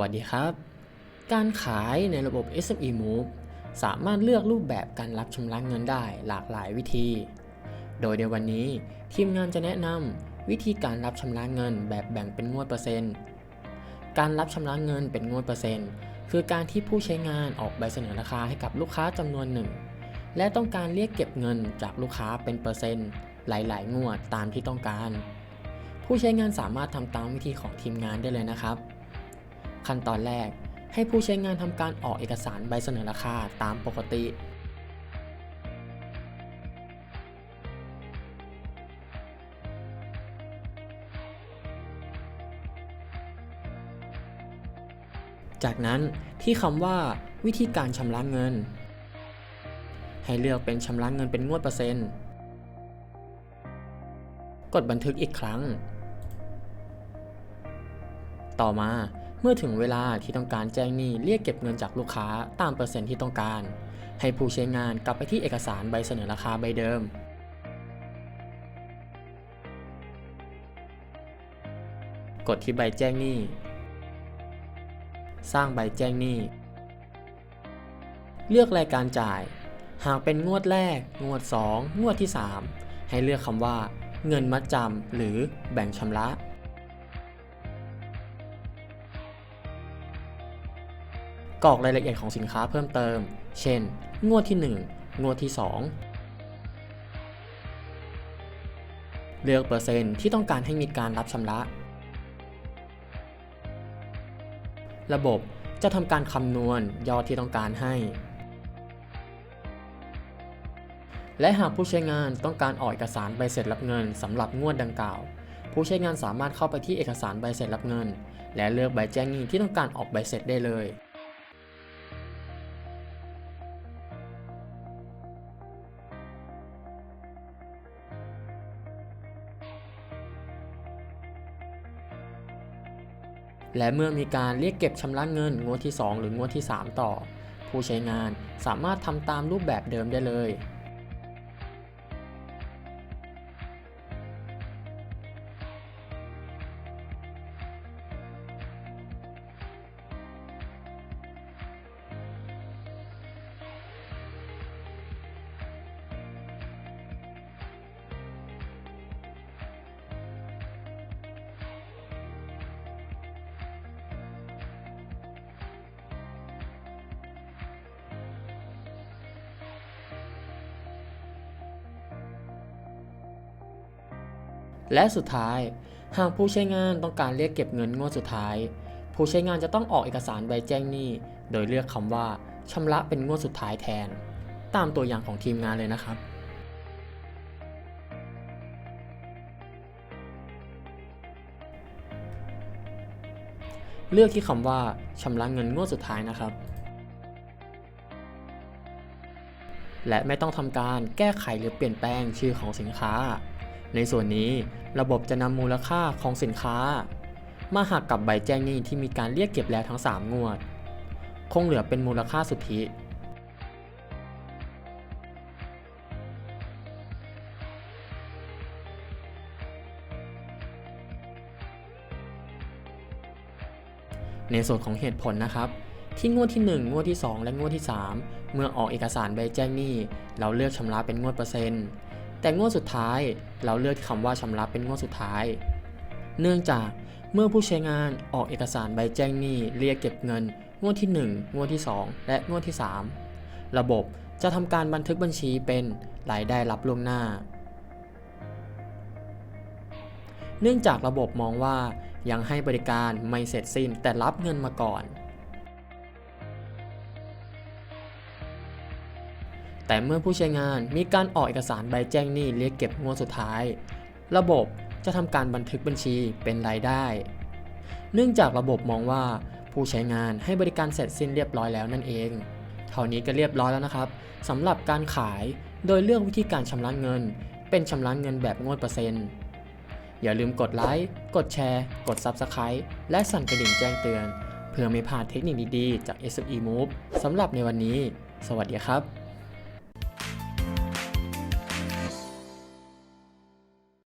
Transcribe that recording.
วัสดีครับ การขายในระบบ SME Move สามารถเลือกรูปแบบการรับชำระเงินได้หลากหลายวิธี โดยในวันนี้ทีมงานจะแนะนำวิธีการรับชำระเงินแบบแบ่งเป็นงวดเปอร์เซ็นต์ การรับชำระเงินเป็นงวดเปอร์เซ็นต์ คือการที่ผู้ใช้งานออกใบเสนอราคาให้กับลูกค้าจำนวนหนึ่ง และต้องการเรียกเก็บเงินจากลูกค้าเป็นเปอร์เซ็นต์ หลาย ๆ งวดตามที่ต้องการ ผู้ใช้งานสามารถทำตามวิธีของทีมงานได้เลยนะครับ ขั้นตอนแรก ให้ผู้ใช้งานทำการออกเอกสารใบเสนอราคาตามปกติ จากนั้นที่คำว่า วิธีการชำระเงิน ให้เลือกเป็นชำระเงินเป็นงวดเปอร์เซ็นต์ กดบันทึกอีกครั้ง ต่อมา เมื่อถึงเวลาที่ต้องการแจ้งหนี้เรียกเก็บเงินจากลูกค้าตามเปอร์เซ็นต์ที่ต้องการ ให้ผู้ใช้งานกลับไปที่เอกสารใบเสนอราคาใบเดิม กดที่ใบแจ้งหนี้ สร้างใบแจ้งหนี้ เลือกรายการจ่าย หากเป็นงวดแรก งวด 2 งวดที่ 3 ให้เลือกคำว่า เงินมัดจำหรือแบ่งชำระ กรอกรายละเอียดของสินค้าเพิ่มเติม เช่น งวดที่ 1 งวดที่ 2 เลือกเปอร์เซ็นต์ที่ต้องการให้มีการรับชำระ ระบบจะทำการคำนวณยอดที่ต้องการให้ และหากผู้ใช้งานต้องการออกเอกสารใบเสร็จรับเงินสำหรับงวดดังกล่าว ผู้ใช้งานสามารถเข้าไปที่เอกสารใบเสร็จรับเงิน และเลือกใบแจ้งหนี้ที่ต้องการออกใบเสร็จได้เลย และเมื่อมีการเรียกเก็บชำระเงินงวดที่ 2 หรืองวดที่ 3 ต่อ ผู้ใช้งานสามารถทำตามรูปแบบเดิมได้เลย และสุดท้าย หากผู้ใช้งานต้องการเรียกเก็บเงินงวดสุดท้าย ผู้ใช้งานจะต้องออกเอกสารใบแจ้งหนี้ โดยเลือกคำว่าชำระเป็นงวดสุดท้ายแทน ตามตัวอย่างของทีมงานเลยนะครับเลือกที่คำว่าชำระเงินงวดสุดท้ายนะครับ และไม่ต้องทำการแก้ไขหรือเปลี่ยนแปลงชื่อของสินค้า ในส่วนนี้ระบบจะนำมูลค่าของสินค้า มาหักกับใบแจ้งหนี้ที่มีการเรียกเก็บแล้วทั้ง 3 งวด คงเหลือเป็นมูลค่าสุทธิในส่วนของเหตุผลนะครับ ที่งวดที่ 1 งวดที่ 2 และงวดที่ 3 เมื่อออกเอกสารใบแจ้งหนี้ เราเลือกชำระเป็นงวดเปอร์เซ็นต์ แต่งวดสุดท้ายเราเลือกคำว่าชำระเป็นงวดสุดท้าย เนื่องจากเมื่อผู้ใช้งานออกเอกสารใบแจ้งหนี้เรียกเก็บเงิน งวดที่ 1 งวดที่ 2 และงวดที่ 3 ระบบจะทำการบันทึกบัญชีเป็นรายได้รับล่วงหน้า เนื่องจากระบบมองว่ายังให้บริการไม่เสร็จสิ้นแต่รับเงินมาก่อน แต่เมื่อผู้ใช้งานมีการออกเอกสารใบแจ้งหนี้เรียกเก็บงวดสุดท้าย ระบบจะทำการบันทึกบัญชีเป็นรายได้ เนื่องจากระบบมองว่าผู้ใช้งานให้บริการเสร็จสิ้นเรียบร้อยแล้วนั่นเอง เท่านี้ก็เรียบร้อยแล้วนะครับสำหรับการขายโดยเลือกวิธีการชำระเงิน เป็นชำระเงินแบบงวดเปอร์เซ็นต์ อย่าลืมกดไลค์ กดแชร์ กด Subscribe และสั่นกระดิ่งแจ้งเตือน เพื่อไม่พลาดเทคนิคดีๆ จาก SME Move สำหรับในวันนี้ สวัสดีครับ